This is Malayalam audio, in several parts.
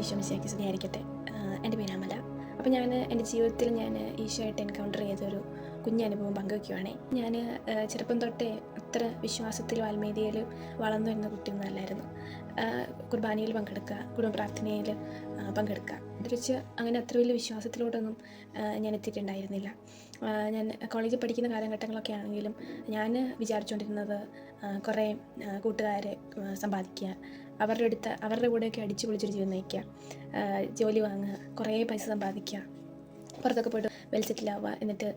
ഈശോമിശിയാക്കി സ്നേഹിക്കട്ടെ എന്റെ പേര് അമല. അപ്പോൾ ഞാൻ എന്റെ ജീവിതത്തിൽ ഞാൻ ഈശോയായിട്ട് എൻകൗണ്ടർ ചെയ്തൊരു കുഞ്ഞനുഭവം പങ്കുവയ്ക്കുവാണേ ഞാൻ ചെറുപ്പം തൊട്ടേ അത്ര വിശ്വാസത്തിൽ ആത്മീയതയിലും വളർന്നു വരുന്ന കുട്ടിയൊന്നും അല്ലായിരുന്നു കുർബാനയിൽ പങ്കെടുക്കുക കുടുംബ പ്രാർത്ഥനയിൽ പങ്കെടുക്കുക. അതിൽ വെച്ച് അങ്ങനെ അത്ര വലിയ വിശ്വാസത്തിലോട്ടൊന്നും ഞാൻ എത്തിയിട്ടുണ്ടായിരുന്നില്ല. ഞാൻ കോളേജിൽ പഠിക്കുന്ന കാലഘട്ടങ്ങളൊക്കെ ആണെങ്കിലും ഞാൻ വിചാരിച്ചുകൊണ്ടിരുന്നത് കുറേ കൂട്ടുകാരെ സമ്പാദിക്കുക അവരുടെ അടുത്ത് അവരുടെ കൂടെയൊക്കെ അടിച്ചു പൊളിച്ചൊരു ജീവിതം നയിക്കുക ജോലി വാങ്ങുക കുറേ പൈസ സമ്പാദിക്കുക പുറത്തൊക്കെ പോയിട്ട് വെൽ സെറ്റിലാവുക എന്നിട്ട്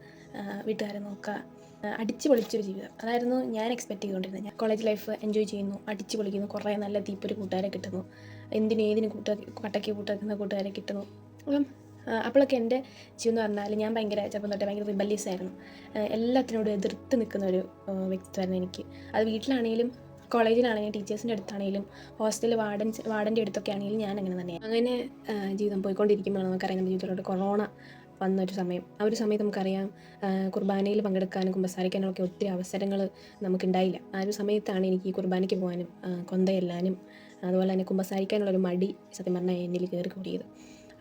വീട്ടുകാരെ നോക്കുക അടിച്ചു പൊളിച്ചൊരു ജീവിതം. അതായിരുന്നു ഞാൻ എക്സ്പെക്ട് ചെയ്തുകൊണ്ടിരുന്നത്. ഞാൻ കോളേജ് ലൈഫ് എൻജോയ് ചെയ്യുന്നു അടിച്ചു പൊളിക്കുന്നു കുറേ നല്ല തീപ്പൊരു കൂട്ടുകാരെ കിട്ടുന്നു. എന്തിനും ഏതിനും കൂട്ടാക്കി കട്ടയ്ക്ക് കൂട്ടാക്കുന്ന കൂട്ടുകാരെ കിട്ടുന്നു. അപ്പം അപ്പോഴൊക്കെ എന്റെ ജീവിതം എന്ന് പറഞ്ഞാൽ ഞാൻ ഭയങ്കര ചെറുപ്പം തൊട്ടേ ഭയങ്കര റിബല്യസ് ആയിരുന്നു. എല്ലാത്തിനോടും എതിർത്ത് നിൽക്കുന്ന ഒരു വ്യക്തിത്വമായിരുന്നു എനിക്ക്. അത് വീട്ടിലാണെങ്കിലും കോളേജിലാണെങ്കിലും ടീച്ചേഴ്സിന്റെ അടുത്താണെങ്കിലും ഹോസ്റ്റലിൽ വാർഡൻ വാർഡന്റെ അടുത്തൊക്കെ ആണെങ്കിലും ഞാൻ അങ്ങനെ തന്നെയാണ് അങ്ങനെ ജീവിതം പോയിക്കൊണ്ടിരിക്കുമ്പോഴാണ് നമുക്കറിയാം നമ്മുടെ ജീവിതത്തിലോട്ട് കൊറോണ വന്നൊരു സമയം. ആ ഒരു സമയത്ത് നമുക്കറിയാം കുർബാനയിൽ പങ്കെടുക്കാനും കുമ്പസാരിക്കാനും ഒക്കെ ഒത്തിരി അവസരങ്ങൾ നമുക്കുണ്ടായില്ല. ആ ഒരു സമയത്താണ് എനിക്ക് ഈ കുർബാനയ്ക്ക് പോകാനും കൊന്തയെല്ലാനും അതുപോലെ തന്നെ കുമ്പസാരിക്കാനുള്ളൊരു മടി സത്യം പറഞ്ഞാൽ എന്നിൽ കയറി കൂടിയത്.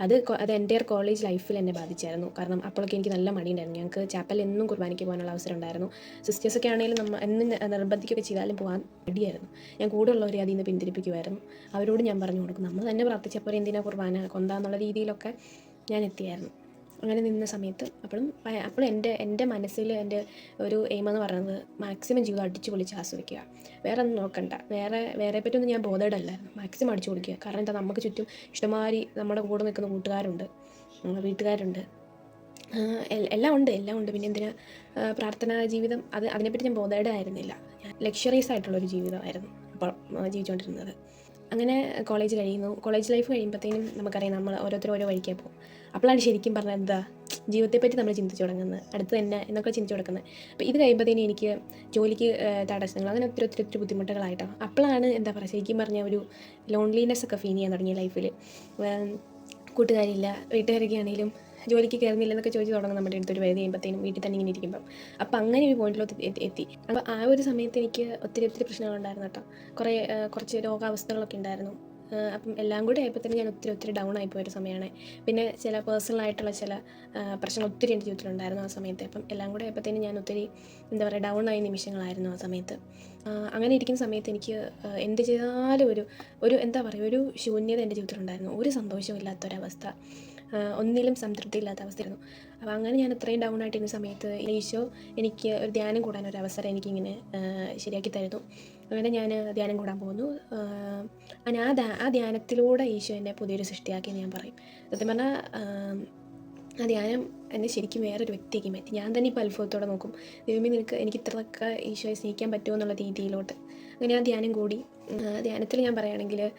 അത് അത് എന്റെ കോളേജ് ലൈഫിൽ എന്നെ ബാധിച്ചായിരുന്നു. കാരണം അപ്പോഴൊക്കെ എനിക്ക് നല്ല മടിയുണ്ടായിരുന്നു. ഞങ്ങൾക്ക് ചാപ്പൽ എന്നും കുർബാനയ്ക്ക് പോകാനുള്ള അവസരം ഉണ്ടായിരുന്നു. സിസ്റ്റേഴ്സൊക്കെ ആണെങ്കിലും നമ്മൾ എന്നും നിർബന്ധിക്കൊക്കെ ചെയ്താലും പോകാൻ മടിയായിരുന്നു. ഞാൻ കൂടെ ഉള്ളവരെ അതിൽ നിന്ന് പിന്തിരിപ്പിക്കുമായിരുന്നു. അവരോട് ഞാൻ പറഞ്ഞു കൊടുക്കും നമ്മൾ തന്നെ പ്രാർത്ഥിച്ചപ്പോൾ എന്തിനാ കുർബാന കൊന്താന്നുള്ള രീതിയിലൊക്കെ ഞാൻ എത്തിയായിരുന്നു. അങ്ങനെ നിന്ന സമയത്ത് അപ്പോഴും അപ്പോഴും എന്റെ എന്റെ മനസ്സിൽ എന്റെ ഒരു എയിം എന്ന് പറയുന്നത് മാക്സിമം ജീവിതം അടിച്ചു പൊളിച്ച് ആസ്വദിക്കുക. വേറെ ഒന്നും നോക്കണ്ട. വേറെ വേറെ പറ്റിയൊന്നും ഞാൻ ബോധേഡല്ലായിരുന്നു മാക്സിമം അടിച്ചു പൊളിക്കുക. കാരണം എന്താ? നമുക്ക് ചുറ്റും ഇഷ്ടമാതിരി നമ്മുടെ കൂടെ നിൽക്കുന്ന കൂട്ടുകാരുണ്ട്. വീട്ടുകാരുണ്ട്. എല്ലാം ഉണ്ട് എല്ലാം ഉണ്ട്. പിന്നെ എന്തിനാ? പ്രാർത്ഥനാ ജീവിതം. അത് അതിനെപ്പറ്റി ഞാൻ ബോധേഡ് ആയിരുന്നില്ല. ഞാൻ ലക്ഷറീസ് ആയിട്ടുള്ളൊരു ജീവിതമായിരുന്നു. അപ്പോൾ ജീവിച്ചുകൊണ്ടിരുന്നത്. അങ്ങനെ കോളേജ് കഴിയുന്നു. കോളേജ് ലൈഫ് കഴിയുമ്പോഴത്തേനും നമുക്കറിയാം നമ്മൾ ഓരോരുത്തർ ഓരോ വഴിക്കേ പോകും. അപ്പോഴാണ് ശരിക്കും പറഞ്ഞത് എന്താ ജീവിതത്തെപ്പറ്റി നമ്മൾ ചിന്തിച്ചു തുടങ്ങുന്നത്. അടുത്ത് തന്നെ എന്നൊക്കെ ചിന്തിച്ചു തുടങ്ങുന്നത്. അപ്പോൾ ഇത് കഴിയുമ്പോഴത്തേനും എനിക്ക് ജോലിക്ക് തടസ്സങ്ങൾ അങ്ങനെ ഒത്തിരി ഒത്തിരി ഒത്തിരി ബുദ്ധിമുട്ടുകളായിട്ടാണ് അപ്പോഴാണ് എന്താ പറയുക ശരിക്കും പറഞ്ഞ ഒരു ലോൺലിനെസ് ഒക്കെ ഫീൽ ചെയ്യാൻ തുടങ്ങിയ ലൈഫിൽ കൂട്ടുകാരില്ല വീട്ടുകാരൊക്കെ ആണെങ്കിലും ജോലിക്ക് കയറുന്നില്ലെന്നൊക്കെ ചോദിച്ചു തുടങ്ങും നമ്മുടെ അടുത്തൊരു വയത് കഴിയുമ്പോഴത്തേനും വീട്ടിൽ തന്നെ ഇങ്ങനെ ഇരിക്കുമ്പം. അപ്പം അങ്ങനെ ഒരു പോയിന്റിലോട്ട് എത്തി- അപ്പോൾ ആ ഒരു സമയത്ത് എനിക്ക് ഒത്തിരി ഒത്തിരി പ്രശ്നങ്ങളുണ്ടായിരുന്നു കേട്ടോ. കുറേ കുറച്ച് രോഗാവസ്ഥകളൊക്കെ ഉണ്ടായിരുന്നു. അപ്പം എല്ലാം കൂടി തന്നെ ഞാൻ ഒത്തിരി ഒത്തിരി ഡൗൺ ആയിപ്പോയ ഒരു സമയമാണ്. പിന്നെ ചില പേഴ്സണൽ ആയിട്ടുള്ള ചില പ്രശ്നങ്ങൾ ഒത്തിരി എന്റെ ജീവിതത്തിലുണ്ടായിരുന്നു ആ സമയത്ത്. അപ്പം എല്ലാം കൂടി തന്നെ ഞാൻ ഒത്തിരി എന്താ പറയുക ഡൗൺ ആയ നിമിഷങ്ങളായിരുന്നു ആ സമയത്ത്. അങ്ങനെ ഇരിക്കുന്ന സമയത്ത് എനിക്ക് എന്ത് ചെയ്താലും ഒരു ഒരു എന്താ പറയുക ഒരു ശൂന്യത എന്റെ ജീവിതത്തിലുണ്ടായിരുന്നു ഒരു സന്തോഷവും ഇല്ലാത്തൊരവസ്ഥ. ഒന്നിലും സംതൃപ്തി ഇല്ലാത്ത അവസ്ഥയായിരുന്നു. അപ്പോൾ അങ്ങനെ ഞാൻ ഇത്രയും ഡൗൺ ആയിട്ടിരുന്ന സമയത്ത് ഈശോ എനിക്ക് ഒരു ധ്യാനം കൂടാൻ ഒരു അവസരം എനിക്കിങ്ങനെ ശരിയാക്കി തരുന്നു. അങ്ങനെ ഞാൻ ധ്യാനം കൂടാൻ പോകുന്നു. അങ്ങനെ ആ ആ ധ്യാനത്തിലൂടെ ഈശോ എന്നെ പുതിയൊരു സൃഷ്ടിയാക്കിയെന്ന് ഞാൻ പറയും. സത്യം പറഞ്ഞാൽ ആ ധ്യാനം എന്നെ ശരിക്കും വേറൊരു വ്യക്തിയാക്കി മാറ്റി. ഞാൻ തന്നെ ഇപ്പോൾ അത്ഭുതത്തോടെ നോക്കും. ദൈവമേ നിനക്ക് എനിക്ക് ഇത്രയൊക്കെ ഈശോയെ സ്നേഹിക്കാൻ പറ്റുമോ എന്നുള്ള രീതിയിലോട്ട്. അങ്ങനെ ആ ധ്യാനം കൂടി ധ്യാനത്തിൽ ഞാൻ പറയുകയാണെങ്കിൽ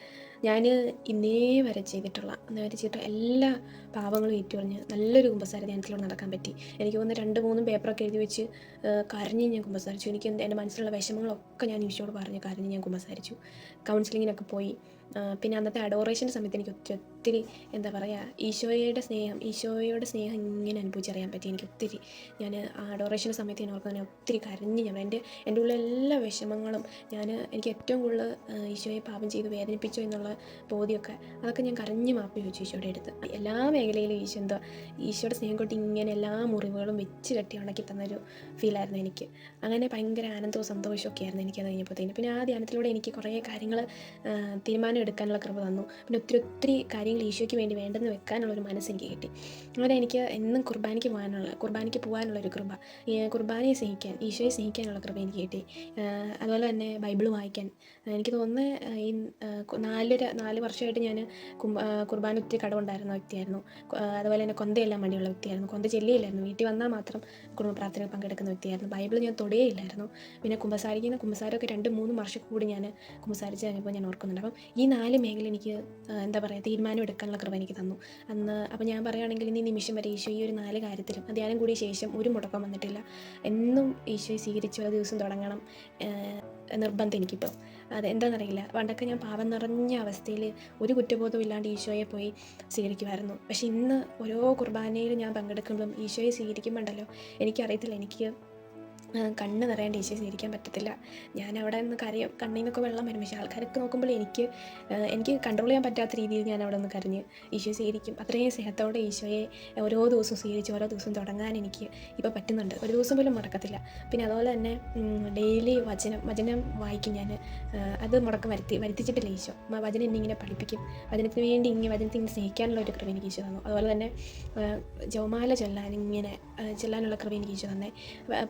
ഞാൻ ഇന്നേ വരെ ചെയ്തിട്ടുള്ള വരെ ചെയ്തിട്ടുള്ള എല്ലാ പാവങ്ങളും ഏറ്റുപറഞ്ഞ് നല്ലൊരു കുമ്പസാര ധ്യാനത്തിലൂടെ നടക്കാൻ പറ്റി. എനിക്ക് തോന്നുന്നു രണ്ട് മൂന്നും പേപ്പറൊക്കെ എഴുതി വെച്ച് കരഞ്ഞ് ഞാൻ കുമ്പസാരിച്ചു. എനിക്ക് എന്റെ മനസ്സിലുള്ള വിഷമങ്ങളൊക്കെ ഞാൻ ഈശോട് പറഞ്ഞ് കരഞ്ഞ് ഞാൻ കുമ്പസാരിച്ചു. കൗൺസിലിങ്ങിനൊക്കെ പോയി. പിന്നെ അന്നത്തെ അഡോറേഷന്റെ സമയത്ത് എനിക്ക് ഒത്തിരി എന്താ പറയുക ഈശോയുടെ സ്നേഹം ഈശോയുടെ സ്നേഹം ഇങ്ങനെ അനുഭവിച്ചറിയാൻ പറ്റി. എനിക്ക് ഒത്തിരി ഞാൻ ആ അഡോറേഷന്റെ സമയത്ത് ഞാൻ ഓർക്കുന്നത് ഒത്തിരി കരഞ്ഞ് ഞാൻ എന്റെ എന്റെ ഉള്ള എല്ലാ വിഷമങ്ങളും ഞാൻ എനിക്ക് ഏറ്റവും കൂടുതൽ ഈശോയെ പാപം ചെയ്ത് വേദനിപ്പിച്ചോ എന്നുള്ള ബോധ്യമൊക്കെ അതൊക്കെ ഞാൻ കരഞ്ഞ് മാപ്പി വെച്ചു ഈശോയുടെ അടുത്ത്. എല്ലാ മേഖലയിലും ഈശോ എന്താ ഈശോയുടെ സ്നേഹം കൊണ്ട് ഇങ്ങനെ എല്ലാ മുറിവുകളും വെച്ച് കെട്ടി ഉണക്കി തന്നൊരു ഫീലായിരുന്നു എനിക്ക്. അങ്ങനെ ഭയങ്കര ആനന്ദവും സന്തോഷവും ഒക്കെ ആയിരുന്നു എനിക്കത് കഴിഞ്ഞപ്പോഴത്തേന്. പിന്നെ ആ ധ്യാനത്തിലൂടെ എനിക്ക് കുറേ കാര്യങ്ങൾ തീരുമാനം എടുക്കാനുള്ള കൃപ തന്നു. പിന്നെ ഒത്തിരി ഒത്തിരി കാര്യങ്ങൾ ഈശോയ്ക്ക് വേണ്ടി വേണ്ടെന്ന് വെക്കാനുള്ള ഒരു മനസ്സ് എനിക്ക് കിട്ടി. അങ്ങനെ എനിക്ക് എന്നും കുർബാനയ്ക്ക് പോകാനുള്ള കുർബാനയ്ക്ക് പോകാനുള്ള ഒരു കൃപ കുർബാനയെ സ്നേഹിക്കാൻ ഈശോയെ സ്നേഹിക്കാനുള്ള കൃപ എനിക്ക് കിട്ടി. അതുപോലെ തന്നെ ബൈബിൾ വായിക്കാൻ. എനിക്ക് തോന്നുന്നത് ഈ നാലര നാല് വർഷമായിട്ട് ഞാൻ കുർബാന ഒത്തിരി കടവുണ്ടായിരുന്ന വ്യക്തിയായിരുന്നു. അതുപോലെ തന്നെ കൊന്തയെല്ലാം മടിയുള്ള വ്യക്തിയായിരുന്നു. കൊന്ത ചെല്ലിയില്ലായിരുന്നു. വീട്ടിൽ വന്നാൽ മാത്രം കുടുംബ പ്രാർത്ഥനയിൽ പങ്കെടുക്കുന്ന വ്യക്തിയായിരുന്നു. ബൈബിൾ ഞാൻ തൊടുകയില്ലായിരുന്നു പിന്നെ കുമ്പസാരിക്കുന്ന കുമ്പസാരമൊക്കെ രണ്ട് മൂന്ന് വർഷം കൂടി ഞാൻ കുമ്പസാരിച്ച് കഴിഞ്ഞപ്പോൾ ഞാൻ ഓർക്കുന്നുണ്ട്. അപ്പം നാല് മേഖല എനിക്ക് എന്താ പറയുക തീരുമാനം എടുക്കാനുള്ള കൃപ എനിക്ക് തന്നു. അന്ന് അപ്പോൾ ഞാൻ പറയുകയാണെങ്കിൽ ഇനി നിമിഷം വരെ ഈശോ ഈ ഒരു നാല് കാര്യത്തിലും ധ്യാനം കൂടിയ ശേഷം ഒരു മുടക്കം വന്നിട്ടില്ല. എന്നും ഈശോയെ സ്വീകരിച്ച് ഒരു ദിവസം തുടങ്ങണം നിർബന്ധം എനിക്കിപ്പോൾ അത് എന്താണെന്നറിയില്ല. പണ്ടൊക്കെ ഞാൻ പാവം നിറഞ്ഞ അവസ്ഥയിൽ ഒരു കുറ്റബോധവും ഇല്ലാണ്ട് ഈശോയെ പോയി സ്വീകരിക്കുമായിരുന്നു. പക്ഷേ ഇന്ന് ഓരോ കുർബാനയിൽ ഞാൻ പങ്കെടുക്കുമ്പോഴും ഈശോയെ സ്വീകരിക്കുമ്പോണ്ടല്ലോ എനിക്കറിയത്തില്ല എനിക്ക് കണ്ണ് നിറയാൻ ടീച്ചേഴ്സ് ഇരിക്കാൻ പറ്റത്തില്ല. ഞാൻ അവിടെ നിന്ന് കരയും. കണ്ണിൽ നിന്നൊക്കെ വെള്ളം വരും. പക്ഷേ ആൾക്കാരൊക്കെ നോക്കുമ്പോൾ എനിക്ക് എനിക്ക് കൺട്രോൾ ചെയ്യാൻ പറ്റാത്ത രീതിയിൽ ഞാൻ അവിടെ നിന്ന് കരഞ്ഞ് ഈശോ സ്വീകരിക്കും. അത്രയും സ്നേഹത്തോടെ ഈശോയെ ഓരോ ദിവസവും സ്വീകരിച്ച് ഓരോ ദിവസവും തുടങ്ങാൻ എനിക്ക് ഇപ്പോൾ പറ്റുന്നുണ്ട്. ഒരു ദിവസം പോലും മുടക്കത്തില്ല പിന്നെ അതുപോലെ തന്നെ ഡെയിലി വചനം വചനം വായിക്കും ഞാൻ അത് മുടക്കം വരുത്തി വരുത്തിച്ചിട്ടില്ല ഈശോ. വചനം എന്നെ ഇങ്ങനെ പഠിപ്പിക്കും. വചനത്തിന് വേണ്ടി ഇങ്ങനെ വചനത്തിന് ഇങ്ങനെ സ്നേഹിക്കാനുള്ള ഒരു കൃപ ഈശോ തന്നു. അതുപോലെ തന്നെ ജോമാല ചൊല്ലാൻ ഇങ്ങനെ ചൊല്ലാനുള്ള കൃപ ഈശോ തന്നെ.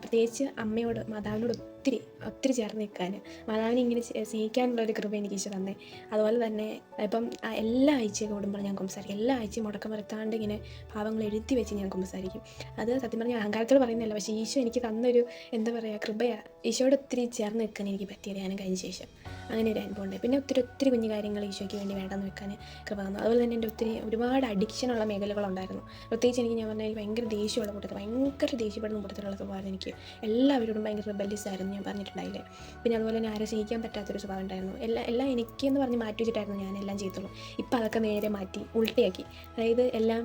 പ്രത്യേകിച്ച് അമ്മയോട് മാതാവിനോട് ഒത്തിരി ഒത്തിരി ചേർന്ന് നിൽക്കാൻ മാതാവിനെ ഇങ്ങനെ സ്നേ- സ്നേഹിക്കാനുള്ള ഒരു കൃപ എനിക്ക് ഈശോ തന്നെ. അതുപോലെ തന്നെ ഇപ്പം എല്ലാ ആഴ്ചയും കൂടുമ്പോൾ ഞാൻ കുമ്പസാരിക്കും എല്ലാ ആഴ്ചയും മുടക്കം വരുത്താണ്ട് ഇങ്ങനെ ഭാവങ്ങൾ എഴുതി വെച്ച് ഞാൻ കുമ്പസാരിക്കും അത് സത്യം പറഞ്ഞാൽ അഹങ്കാരത്തോട് പറയുന്നില്ല പക്ഷേ ഈശോ എനിക്ക് തന്നൊരു എന്താ പറയുക കൃപയാണ് ഈശോയോട് ഒത്തിരി ചേർന്ന് നിൽക്കാൻ എനിക്ക് പറ്റിയത് ഞാൻ കഴിഞ്ഞ ശേഷം. അങ്ങനെ ഒരു അനുഭവം ഉണ്ട്. പിന്നെ ഒത്തിരി ഒത്തിരി കുഞ്ഞു കാര്യങ്ങൾ ഈശോയ്ക്ക് വേണ്ടി വേണ്ടെന്ന് വെക്കാൻ കൃപ തന്നു. അതുപോലെ തന്നെ എന്റെ ഒത്തിരി ഒരുപാട് അഡിക്ഷനുള്ള മേഖലകളുണ്ടായിരുന്നു. പ്രത്യേകിച്ച് എനിക്ക് ഞാൻ പറഞ്ഞാൽ ഭയങ്കര ദേഷ്യമുള്ള കൂട്ടത്തിൽ ഭയങ്കര ദേഷ്യപ്പെടുന്ന കൂട്ടത്തിലുള്ള സ്വഭാവം എനിക്ക്. എല്ലാവരോടും ഭയങ്കര റിബല്യസ് ആയിരുന്നു. ഞാൻ പറഞ്ഞിട്ടുണ്ടായില്ലേ? പിന്നെ അതുപോലെ തന്നെ ആരെ സ്നേഹിക്കാൻ പറ്റാത്തൊരു സ്വഭാവം ഉണ്ടായിരുന്നു എല്ലാം എല്ലാം എനിക്ക് എന്ന് പറഞ്ഞ് മാറ്റി വെച്ചിട്ടായിരുന്നു ഞാൻ എല്ലാം ചെയ്തുള്ളൂ. ഇപ്പം അതൊക്കെ നേരെ മാറ്റി ഉൾട്ടയാക്കി. അതായത് എല്ലാം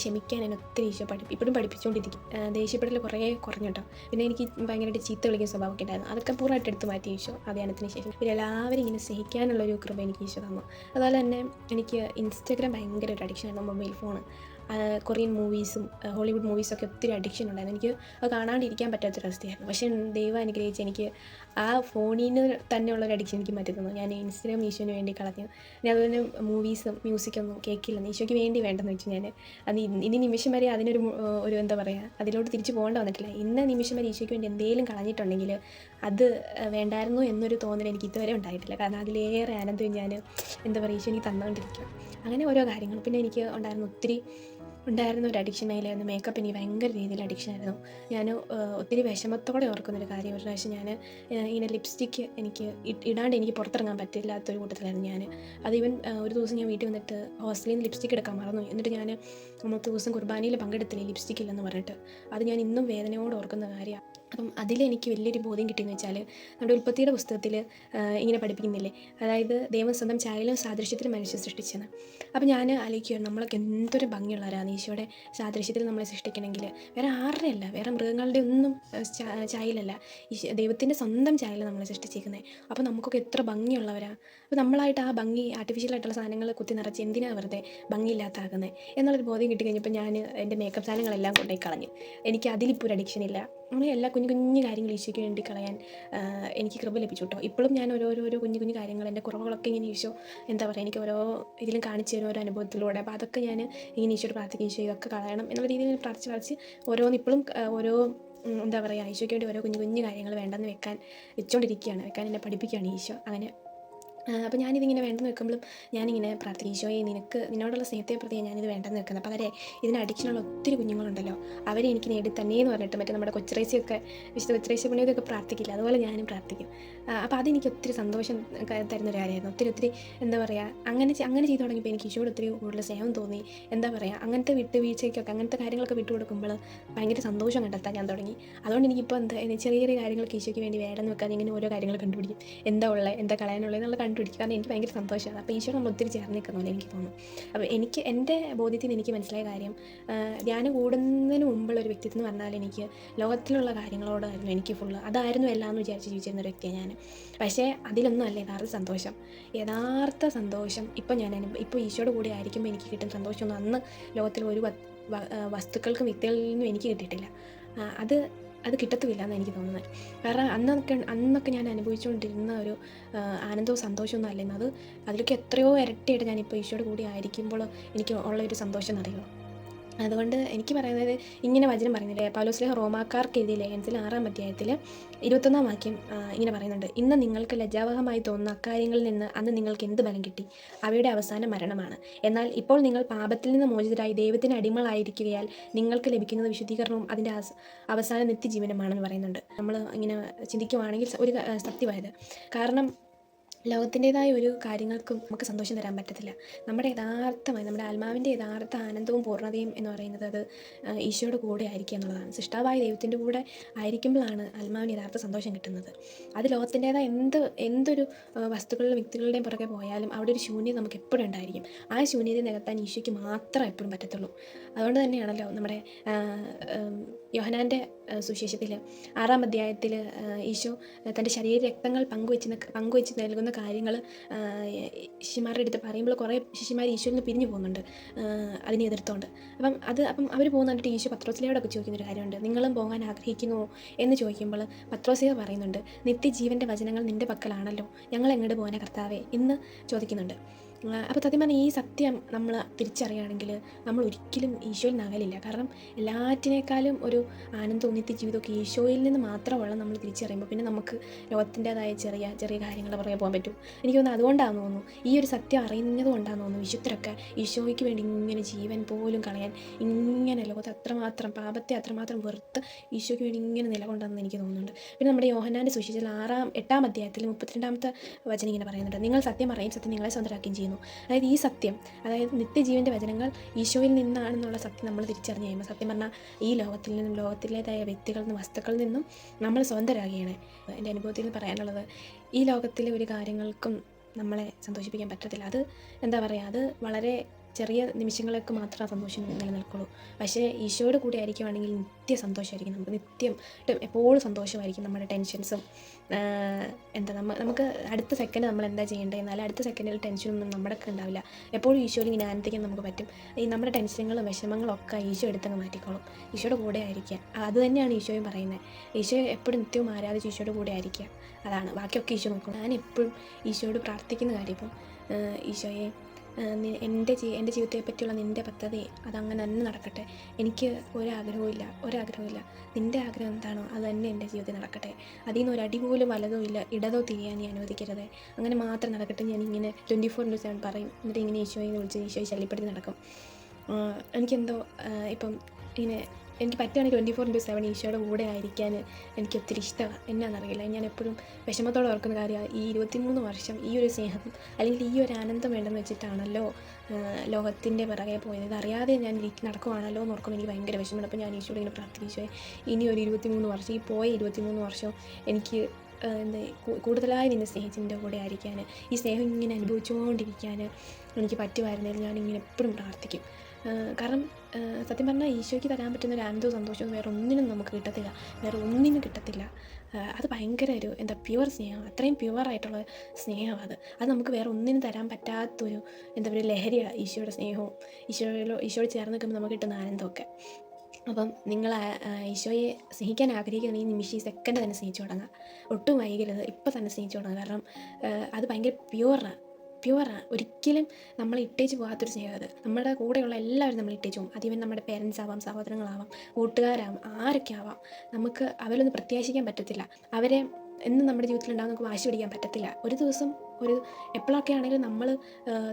ക്ഷമിക്കാൻ എന്നെ ഒത്തിരി ഈശോ പഠി ഇപ്പോഴും പഠിപ്പിച്ചുകൊണ്ടിരിക്കും ദേഷ്യപ്പെടൽ കുറേ കുറഞ്ഞിട്ടോ. പിന്നെ എനിക്ക് ഭയങ്കരമായിട്ട് ചീത്ത വിളിക്കുന്ന സ്വഭാവമൊക്കെ ഉണ്ടായിരുന്നു. അതൊക്കെ പൂർണമായിട്ട് എടുത്ത് മാറ്റി ഈശോ ആ ധ്യാനത്തിന് ശേഷം. പിന്നെ എല്ലാവരും ഇങ്ങനെ സ്നേഹിക്കാനുള്ളൊരു കൃപ എനിക്ക് ഈശോ തന്നു. അതുപോലെ തന്നെ എനിക്ക് ഇൻസ്റ്റാഗ്രാം ഭയങ്കര ഒരു അഡിക്ഷൻ ആയിരുന്നു മൊബൈൽ ഫോൺ കൊറിയൻ മൂവീസും ഹോളിവുഡ് മൂവീസൊക്കെ ഒത്തിരി അഡിക്ഷൻ ഉണ്ടായിരുന്നു. എനിക്ക് അത് കാണാണ്ടിരിക്കാൻ പറ്റാത്തൊരവസ്ഥയായിരുന്നു പക്ഷേ ദൈവം അനുഗ്രഹിച്ച് എനിക്ക് ആ ഫോണിന് തന്നെയുള്ളൊരു അഡിക്ഷൻ എനിക്ക് മാറ്റി തന്നു. ഞാൻ ഇൻസ്റ്റഗ്രാം ഈശോന് വേണ്ടി കളഞ്ഞു. ഞാൻ അതുപോലെ തന്നെ മൂവീസും മ്യൂസിക്കൊന്നും കേൾക്കില്ലെന്ന് ഈശോയ്ക്ക് വേണ്ടി വേണ്ടെന്ന് വെച്ച് ഞാൻ. അത് ഇനി നിമിഷം വരെ അതിനൊരു ഒരു എന്താ പറയുക അതിലോട്ട് തിരിച്ചു പോകേണ്ട വന്നിട്ടില്ല. ഇന്ന നിമിഷം വരെ ഈശോയ്ക്ക് വേണ്ടി എന്തെങ്കിലും കളഞ്ഞിട്ടുണ്ടെങ്കിൽ അത് വേണ്ടായിരുന്നു എന്നൊരു തോന്നൽ എനിക്ക് ഇതുവരെ ഉണ്ടായിട്ടില്ല. കാരണം അതിലേറെ ആനന്ദം ഞാൻ എന്താ പറയുക ഈശോ എനിക്ക് തന്നുകൊണ്ടിരിക്കുക അങ്ങനെ ഓരോ കാര്യങ്ങൾ. പിന്നെ എനിക്ക് ഉണ്ടായിരുന്നു ഒത്തിരി ഉണ്ടായിരുന്ന ഒരു അഡിക്ഷൻ മേലായിരുന്നു മേക്കപ്പ് എനിക്ക് ഭയങ്കര രീതിയിൽ അഡിക്ഷൻ ആയിരുന്നു. ഞാൻ ഒത്തിരി വിഷമത്തോടെ ഓർക്കുന്നൊരു കാര്യം. ഒരു പ്രാവശ്യം ഞാൻ ഇങ്ങനെ ലിപ്സ്റ്റിക്ക് എനിക്ക് ഇടാണ്ട് എനിക്ക് പുറത്തിറങ്ങാൻ പറ്റില്ലാത്തൊരു കൂട്ടത്തിലായിരുന്നു ഞാൻ അത് ഈവൻ ഒരു ദിവസം ഞാൻ വീട്ടിൽ വന്നിട്ട് ഹോസ്റ്റലിൽ നിന്ന് ലിപ്സ്റ്റിക്ക് എടുക്കാൻ മറന്നു. എന്നിട്ട് ഞാൻ അന്നത്തെ ദിവസം കുർബാനയിൽ പങ്കെടുത്തില്ല ലിപ്സ്റ്റിക്ക് ഇല്ലെന്ന് പറഞ്ഞിട്ട്. അത് ഞാൻ ഇന്നും വേദനയോട് ഓർക്കുന്ന കാര്യമാണ് അപ്പം അതിലെനിക്ക് വലിയൊരു ബോധ്യം കിട്ടിയെന്ന് വെച്ചാൽ നമ്മുടെ ഉൽപ്പത്തിയുടെ പുസ്തകത്തിൽ ഇങ്ങനെ പഠിപ്പിക്കുന്നില്ലേ? അതായത് ദൈവം സ്വന്തം ചായലും സാദൃശ്യത്തിലും മനുഷ്യ സൃഷ്ടിച്ചെന്ന്. അപ്പം ഞാൻ ആലോചിക്കുകയാണ് നമ്മളൊക്കെ എന്തൊരു ഭംഗിയുള്ളവരാണ് ഈശോയുടെ സാദൃശ്യത്തിൽ നമ്മളെ സൃഷ്ടിക്കണമെങ്കിൽ. വേറെ ആരുടെ അല്ല വേറെ മൃഗങ്ങളുടെ ഒന്നും ചായലല്ല ദൈവത്തിന്റെ സ്വന്തം ചായല നമ്മളെ സൃഷ്ടിച്ചിരിക്കുന്നത്. അപ്പോൾ നമുക്കൊക്കെ എത്ര ഭംഗിയുള്ളവരാണ് അപ്പോൾ നമ്മളായിട്ട് ആ ഭംഗി ആർട്ടിഫിഷ്യലായിട്ടുള്ള സാധനങ്ങൾ കുത്തി നിറച്ച് എന്തിനാണ് വെറുതെ ഭംഗിയില്ലാത്താകുന്നത് എന്നുള്ളൊരു ബോധ്യം കിട്ടി കഴിഞ്ഞപ്പോൾ ഞാൻ എന്റെ മേക്കപ്പ് സാധനങ്ങളെല്ലാം കൊണ്ടുപോയി കളഞ്ഞു. എനിക്ക് അതിലിപ്പോൾ ഒരു അഡിക്ഷൻ ഇല്ല. അങ്ങനെ എല്ലാ കുഞ്ഞു കുഞ്ഞു കാര്യങ്ങൾ ഈശോയ്ക്ക് വേണ്ടി കളയാൻ എനിക്ക് കൃപ ലഭിച്ചു കേട്ടോ. ഇപ്പോഴും ഞാൻ ഓരോരോ കുഞ്ഞു കുഞ്ഞു കാര്യങ്ങൾ എന്റെ കുറവുകളൊക്കെ ഇങ്ങനെ ഈശോ എന്താ പറയുക എനിക്ക് ഓരോ ഇതിലും കാണിച്ചു തരും ഓരോ അനുഭവത്തിലൂടെ. അപ്പോൾ അതൊക്കെ ഞാൻ ഇങ്ങനെ ഈശോയോട് പ്രാർത്ഥിക്കുകയും ചെയ്യും. ഇതൊക്കെ കളയണം എന്നുള്ള രീതിയിൽ പ്രാർത്ഥിച്ച് പ്രാർത്ഥിച്ച് ഓരോന്ന് ഇപ്പോഴും ഓരോ എന്താ പറയുക ഈശോയ്ക്ക് വേണ്ടി ഓരോ കുഞ്ഞു കുഞ്ഞു കാര്യങ്ങൾ വേണ്ടെന്ന് വെക്കാൻ വെച്ചുകൊണ്ടിരിക്കുകയാണ് വെക്കാൻ എന്നെ പഠിപ്പിക്കുകയാണ് ഈശോ. അങ്ങനെ അപ്പോൾ ഞാനിതിങ്ങനെ വേണ്ടെന്ന് വെക്കുമ്പോഴും ഞാനിങ്ങനെ പ്രാർത്ഥിക്കും ഈശോയെ നിനക്ക് നിന്നോടുള്ള സ്നേഹത്തെ പ്രതിയാണ് ഞാനിത് വേണ്ടെന്ന് വെക്കുന്നത് അപ്പോൾ അവരെ ഇതിന് അഡിക്ഷനുള്ള ഒത്തിരി കുഞ്ഞുങ്ങളുണ്ടല്ലോ അവരെ എനിക്ക് നേടി തന്നെ എന്ന് പറഞ്ഞിട്ട് മറ്റേ നമ്മുടെ കൊച്ചിറേസിയൊക്കെ വിശുദ്ധ കൊച്ചിറേസി പണിയൊക്കെ പ്രാർത്ഥിക്കില്ല അതുപോലെ ഞാനും പ്രാർത്ഥിക്കും. അപ്പോൾ അതെനിക്ക് ഒത്തിരി സന്തോഷം തരുന്ന തരുന്നൊരു കാര്യമായിരുന്നു. ഒത്തിരി ഒത്തിരി എന്താ പറയുക അങ്ങനെ അങ്ങനെ ചെയ്തു തുടങ്ങിയപ്പോൾ എനിക്ക് ഈശോയോട് ഒത്തിരി കൂടുതൽ സ്നേഹം തോന്നി. എന്താ പറയുക അങ്ങനത്തെ വിട്ട് വീഴ്ചയ്ക്കൊക്കെ അങ്ങനത്തെ കാര്യങ്ങളൊക്കെ വിട്ടു കൊടുക്കുമ്പോൾ ഭയങ്കര സന്തോഷം കണ്ടെത്താൻ ഞാൻ തുടങ്ങി. അതുകൊണ്ട് എനിക്കിപ്പോൾ എന്താ ചെറിയ ചെറിയ കാര്യങ്ങളൊക്കെ ഈശോയ്ക്ക് വേണ്ടി വേണമെന്ന് വെക്കാൻ ഇങ്ങനെ ഓരോ കാര്യങ്ങൾ കണ്ടുപിടിക്കും. എന്താ ഉള്ളത് എന്താ കളയാനുള്ളത് എന്നുള്ള കണ്ടുപിടിക്കും കാരണം എനിക്ക് ഭയങ്കര സന്തോഷമാണ്. അപ്പോൾ ഈശോ നമ്മൾ ഒത്തിരി ചേർന്ന് നിൽക്കുന്ന എനിക്ക് തോന്നുന്നു അപ്പോൾ എനിക്ക് എന്റെ ബോധ്യത്തിൽ നിന്ന് എനിക്ക് മനസ്സിലായ കാര്യം ധ്യാനം കൂടുന്നതിന് മുമ്പുള്ള ഒരു വ്യക്തിത്വം എന്ന് പറഞ്ഞാൽ എനിക്ക് ലോകത്തിലുള്ള കാര്യങ്ങളോടായിരുന്നു എനിക്ക് ഫുള്ള് അതായിരുന്നു എല്ലാം എന്ന് വിചാരിച്ച് ജീവിച്ചിരുന്ന ഒരു വ്യക്തിയാണ് ഞാൻ. പക്ഷേ അതിലൊന്നും അല്ല യഥാർത്ഥ സന്തോഷം. യഥാർത്ഥ സന്തോഷം ഇപ്പോൾ ഞാൻ ഇപ്പോൾ ഈശോയുടെ കൂടെ ആയിരിക്കുമ്പോൾ എനിക്ക് കിട്ടുന്ന സന്തോഷമൊന്നും അന്ന് ലോകത്തിൽ ഒരു വസ്തുക്കൾക്കും വ്യക്തികളിൽ നിന്നും എനിക്ക് കിട്ടിയിട്ടില്ല. അത് അത് കിട്ടത്തുമില്ല എന്ന് എനിക്ക് തോന്നുന്നത്. കാരണം അന്നൊക്കെ അന്നൊക്കെ ഞാൻ അനുഭവിച്ചുകൊണ്ടിരുന്ന ഒരു ആനന്ദവും സന്തോഷമൊന്നും അല്ലെന്ന്. അത് അതിലൊക്കെ എത്രയോ ഇരട്ടിയായിട്ട് ഞാനിപ്പോൾ ഈശോയുടെ കൂടി ആയിരിക്കുമ്പോൾ എനിക്ക് ഉള്ള ഒരു സന്തോഷം എന്നറിയുമോ? അതുകൊണ്ട് എനിക്ക് പറയുന്നത് ഇങ്ങനെ വചനം പറയുന്നില്ലേ? പൗലോസ്ലേഹ റോമാക്കാർക്ക് എഴുതിയ ലേഖനത്തിൽ ആറാം അധ്യായത്തിൽ ഇരുപത്തൊന്നാം വാക്യം ഇങ്ങനെ പറയുന്നുണ്ട്. ഇന്ന് നിങ്ങൾക്ക് ലജ്ജാവഹമായി തോന്നുന്ന അക്കാര്യങ്ങളിൽ നിന്ന് അന്ന് നിങ്ങൾക്ക് എന്ത് ബലം കിട്ടി? അവയുടെ അവസാനം മരണമാണ്. എന്നാൽ ഇപ്പോൾ നിങ്ങൾ പാപത്തിൽ നിന്ന് മോചിതരായി ദൈവത്തിന് അടിമകളായിരിക്കുകയാൽ നിങ്ങൾക്ക് ലഭിക്കുന്നത് വിശുദ്ധീകരണവും അതിന്റെ അവസ- അവസാന നിത്യജീവനമാണെന്ന് പറയുന്നുണ്ട്. നമ്മൾ ഇങ്ങനെ ചിന്തിക്കുവാണെങ്കിൽ ഒരു സത്യമായത്. കാരണം ലോകത്തിന്റെതായ ഒരു കാര്യങ്ങൾക്കും നമുക്ക് സന്തോഷം തരാൻ പറ്റത്തില്ല. നമ്മുടെ യഥാർത്ഥമായി നമ്മുടെ ആത്മാവിന്റെ യഥാർത്ഥ ആനന്ദവും പൂർണതയും എന്ന് പറയുന്നത് അത് ഈശോയുടെ കൂടെ ആയിരിക്കുക എന്നുള്ളതാണ്. സൃഷ്ടാവായ ദൈവത്തിന്റെ കൂടെ ആയിരിക്കുമ്പോഴാണ് ആത്മാവിന് യഥാർത്ഥ സന്തോഷം കിട്ടുന്നത്. അത് ലോകത്തിന്റെതായ എന്ത് എന്തൊരു വസ്തുക്കളുടെ വ്യക്തികളുടെയും പുറകെ പോയാലും അവിടെ ഒരു ശൂന്യത നമുക്ക് എപ്പോഴും ഉണ്ടായിരിക്കും. ആ ശൂന്യത നികത്താൻ ഈശോയ്ക്ക് മാത്രമേ എപ്പോഴും പറ്റത്തുള്ളൂ. അതുകൊണ്ട് തന്നെയാണല്ലോ നമ്മുടെ യോഹനാന്റെ സുശേഷത്തിൽ ആറാം അധ്യായത്തിൽ ഈശോ തന്റെ ശരീര രക്തങ്ങൾ പങ്കുവെച്ച് പങ്കുവെച്ച് നൽകുന്ന കാര്യങ്ങൾ ശിശുമാരുടെ അടുത്ത് പറയുമ്പോൾ കുറേ ശിശുമാർ ഈശോയിൽ നിന്ന് പിരിഞ്ഞു പോകുന്നുണ്ട് അതിനെ എതിർത്തുകൊണ്ട് അപ്പം അത് അപ്പം അവർ പോകുന്നിട്ട് ഈശോ പത്രോസിലയോടൊക്കെ ചോദിക്കുന്നൊരു കാര്യമുണ്ട്. നിങ്ങളും പോകാൻ ആഗ്രഹിക്കുന്നു എന്ന് ചോദിക്കുമ്പോൾ പത്രോസിയ പറയുന്നുണ്ട് നിത്യജീവന്റെ വചനങ്ങൾ നിന്റെ പക്കലാണല്ലോ. ഞങ്ങൾ എങ്ങോട്ട് പോകാനാണ് കർത്താവേ? എന്ന് ചോദിക്കുന്നുണ്ട്. അപ്പോൾ സത്യം പറഞ്ഞാൽ ഈ സത്യം നമ്മൾ തിരിച്ചറിയുകയാണെങ്കിൽ നമ്മൾ ഒരിക്കലും ഈശോയിൽ നകലില്ല കാരണം എല്ലാറ്റിനേക്കാളും ഒരു ആനന്ദം ഒന്നിത്തി ജീവിതമൊക്കെ ഈശോയിൽ നിന്ന് മാത്രമുള്ള നമ്മൾ തിരിച്ചറിയുമ്പോൾ പിന്നെ നമുക്ക് ലോകത്തിന്റെതായ ചെറിയ ചെറിയ കാര്യങ്ങൾ പുറകെ പോകാൻ പറ്റും. എനിക്ക് തോന്നുന്നു അതുകൊണ്ടാണെന്ന് തോന്നുന്നു. ഈ ഒരു സത്യം അറിയുന്നത് കൊണ്ടാണെന്ന് തോന്നുന്നു വിശുദ്ധരൊക്കെ ഈശോയ്ക്ക് വേണ്ടി ഇങ്ങനെ ജീവൻ പോലും കളയാൻ ഇങ്ങനെ ലോകത്തെ അത്രമാത്രം പാപത്തെ അത്രമാത്രം വെറുത്ത് ഈശോയ്ക്ക് വേണ്ടി ഇങ്ങനെ നിലകൊണ്ടെന്ന് എനിക്ക് തോന്നുന്നുണ്ട്. പിന്നെ നമ്മുടെ യോഹനാന്റെ സുശീലിൽ ആറാം എട്ടാം അധ്യായത്തിൽ മുപ്പത്തിരണ്ടാമത്തെ വചനം ഇങ്ങനെ പറയുന്നുണ്ട്. നിങ്ങൾ സത്യം അറിയും സത്യം നിങ്ങളെ സ്വന്തമാക്കുകയും ചെയ്യുന്നു. അതായത് ഈ സത്യം അതായത് നിത്യജീവന്റെ വചനങ്ങൾ ഈശോയിൽ നിന്നാണെന്നുള്ള സത്യം നമ്മൾ തിരിച്ചറിഞ്ഞ് കഴിയുമ്പോൾ സത്യം പറഞ്ഞാൽ ഈ ലോകത്തിൽ നിന്നും ലോകത്തിലേതായ വ്യക്തികളിൽ നിന്നും വസ്തുക്കളിൽ നിന്നും നമ്മൾ സ്വതന്ത്രരാകുകയാണ് എന്റെ അനുഭവത്തിൽ നിന്ന് പറയാനുള്ളത് ഈ ലോകത്തിലെ ഒരു കാര്യങ്ങൾക്കും നമ്മളെ സന്തോഷിപ്പിക്കാൻ പറ്റത്തില്ല. അത് എന്താ പറയുക അത് വളരെ ചെറിയ നിമിഷങ്ങളൊക്കെ മാത്രമേ സന്തോഷം നിലനിൽക്കുള്ളൂ. പക്ഷേ ഈശോയുടെ കൂടെ ആയിരിക്കുവാണെങ്കിൽ നിത്യ സന്തോഷമായിരിക്കും. നമുക്ക് നിത്യം എപ്പോഴും സന്തോഷമായിരിക്കും നമ്മുടെ ടെൻഷൻസും. എന്താ നമ്മ നമുക്ക് അടുത്ത സെക്കൻഡ് നമ്മൾ എന്താ ചെയ്യേണ്ടത് എന്നാൽ അടുത്ത സെക്കൻഡിൽ ടെൻഷനൊന്നും നമ്മുടെ ഉണ്ടാവില്ല. എപ്പോഴും ഈശോയിൽ ഇങ്ങനെ ആനന്ദിക്കാൻ നമുക്ക് പറ്റും. ഈ നമ്മുടെ ടെൻഷനുകളും വിഷമങ്ങളും ഒക്കെ ഈശോ എടുത്തങ്ങ് മാറ്റിക്കോളും. ഈശോയുടെ കൂടെ ആയിരിക്കുക. അത് തന്നെയാണ് ഈശോയും പറയുന്നത്. ഈശോ എപ്പോഴും നിത്യവും ആരാധിച്ച് ഈശോയുടെ കൂടെ ആയിരിക്കുക. അതാണ്. ബാക്കിയൊക്കെ ഈശോ നോക്കും. ഞാൻ എപ്പോഴും ഈശോയോട് പ്രാർത്ഥിക്കുന്ന കാര്യം ഇപ്പം ഈശോയെ എന്റെ ജീ എന്റെ ജീവിതത്തെ പറ്റിയുള്ള നിന്റെ പദ്ധതി അതങ്ങനെ തന്നെ നടക്കട്ടെ. എനിക്ക് ഒരാഗ്രഹവും ഒരാഗ്രഹമില്ല നിന്റെ ആഗ്രഹം എന്താണോ അത് തന്നെ എന്റെ ജീവിതത്തിൽ നടക്കട്ടെ. അതിൽ നിന്ന് ഒരു അടി പോലും വലതോ ഇല്ല ഇടതോ തിരിയാൻ നീ അനുവദിക്കരുത്. അങ്ങനെ മാത്രം നടക്കട്ടെ ഞാൻ ഇങ്ങനെ ട്വന്റി ഫോർ ഇന്റു സെവൻ പറയും. എന്നിട്ട് ഇങ്ങനെ ഈശോയെ വിളിച്ച് ഈശോയെ ശല്യപ്പെടുത്തി നടക്കും. എനിക്കെന്തോ ഇപ്പം ഇങ്ങനെ എനിക്ക് പറ്റുകയാണെങ്കിൽ ട്വന്റി ഫോർ ഇന്റു സെവൻ ഈശോയുടെ കൂടെ ആയിരിക്കാൻ എനിക്ക് ഒത്തിരി ഇഷ്ടമാണ് എന്നാണെന്നറിയില്ല ഞാൻ എപ്പോഴും വിഷമത്തോടെ ഓർക്കുന്ന കാര്യമാണ് ഈ ഇരുപത്തിമൂന്ന് വർഷം ഈ ഒരു സ്നേഹം അല്ലെങ്കിൽ ഈ ഒരു ആനന്ദം വേണ്ടെന്ന് വെച്ചിട്ടാണല്ലോ ലോകത്തിന്റെ പിറകെ പോയത്. ഇതറിയാതെ ഞാൻ നടക്കുവാണല്ലോ എന്ന് ഓർക്കുമ്പോൾ എനിക്ക് ഭയങ്കര വിഷമമാണ് അപ്പോൾ ഞാൻ ഈശോയോട് ഇങ്ങനെ പ്രാർത്ഥിച്ചു ഇനി ഒരു ഇരുപത്തിമൂന്ന് വർഷം ഈ പോയ ഇരുപത്തിമൂന്ന് വർഷം എനിക്ക് എന്താ കൂടുതലായി നിന്നെ സ്നേഹിച്ചതിന്റെ കൂടെ ആയിരിക്കാൻ ഈ സ്നേഹം ഇങ്ങനെ അനുഭവിച്ചുകൊണ്ടിരിക്കാൻ എനിക്ക് പറ്റുമായിരുന്നെങ്കിൽ ഞാൻ ഇങ്ങനെ എപ്പോഴും പ്രാർത്ഥിക്കും. കാരണം സത്യം പറഞ്ഞാൽ ഈശോയ്ക്ക് തരാൻ പറ്റുന്ന ഒരു ആനന്ദവും സന്തോഷവും വേറെ ഒന്നിനും നമുക്ക് കിട്ടത്തില്ല. വേറെ ഒന്നിനും കിട്ടത്തില്ല. അത് ഭയങ്കര ഒരു എന്താ പ്യുവർ സ്നേഹം അത്രയും പ്യുവറായിട്ടുള്ള സ്നേഹമാണ് അത്. അത് നമുക്ക് വേറെ ഒന്നിനും തരാൻ പറ്റാത്തൊരു എന്താ പറയുക ലഹരിയാണ് ഈശോയുടെ സ്നേഹവും. ഈശോയിലോ ഈശോയോട് ചേർന്ന് നിൽക്കുമ്പോൾ നമുക്ക് കിട്ടുന്ന ആനന്ദമൊക്കെ. അപ്പം നിങ്ങൾ ഈശോയെ സ്നേഹിക്കാൻ ആഗ്രഹിക്കുന്ന ഈ നിമിഷം ഈ സെക്കൻഡ് തന്നെ സ്നേഹിച്ചു തുടങ്ങുക. ഒട്ടും വൈകരുത്. ഇപ്പം തന്നെ സ്നേഹിച്ചു തുടങ്ങുക. കാരണം അത് ഭയങ്കര പ്യുവറാണ് പ്യുവറാണ് ഒരിക്കലും നമ്മൾ ഇട്ടേച്ച് പോകാത്തൊരു സ്നേഹം അത്. നമ്മുടെ കൂടെയുള്ള എല്ലാവരും നമ്മൾ ഇട്ടേച്ച് പോകും. അതിവൻ നമ്മുടെ പേരൻസ് ആവാം സഹോദരങ്ങളാവാം കൂട്ടുകാരാവാം ആരൊക്കെ ആവാം. നമുക്ക് അവരൊന്നും പ്രത്യാശിക്കാൻ പറ്റത്തില്ല. അവരെ എന്നും നമ്മുടെ ജീവിതത്തിൽ ഉണ്ടാകും നമുക്ക് വാശി പിടിക്കാൻ പറ്റത്തില്ല. ഒരു ദിവസം ഒരു എപ്പോഴൊക്കെ ആണെങ്കിലും നമ്മൾ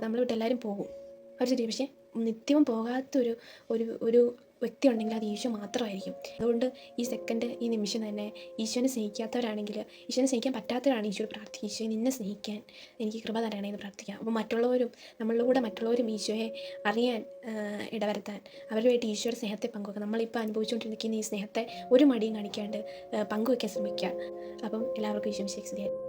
നമ്മൾ വിട്ട് എല്ലാവരും പോകും. ഒരു ചെറിയ പക്ഷേ നിത്യവും പോകാത്തൊരു ഒരു ഒരു വ്യക്തി ഉണ്ടെങ്കിൽ അത് ഈശോ മാത്രമായിരിക്കും. അതുകൊണ്ട് ഈ സെക്കൻഡ് ഈ നിമിഷം തന്നെ ഈശോനെ സ്നേഹിക്കാത്തവരാണെങ്കിൽ ഈശോനെ സ്നേഹിക്കാൻ പറ്റാത്തവരാണ് ഈശോയോട് പ്രാർത്ഥിക്കുക ഈശോയെ നിന്നെ സ്നേഹിക്കാൻ എനിക്ക് കൃപ തരണേ എന്ന് പ്രാർത്ഥിക്കാം. അപ്പോൾ മറ്റുള്ളവരും നമ്മളിലൂടെ മറ്റുള്ളവരും ഈശോയെ അറിയാൻ ഇടവരുത്താൻ അവരുമായിട്ട് ഈശോയുടെ സ്നേഹത്തെ പങ്കുവെക്കുക നമ്മളിപ്പോൾ അനുഭവിച്ചുകൊണ്ടിരിക്കുന്ന ഈ സ്നേഹത്തെ ഒരു മടിയും കാണിക്കാണ്ട് പങ്കുവെക്കാൻ ശ്രമിക്കുക. അപ്പം എല്ലാവർക്കും ഈശോ വിശേഷിക്കുക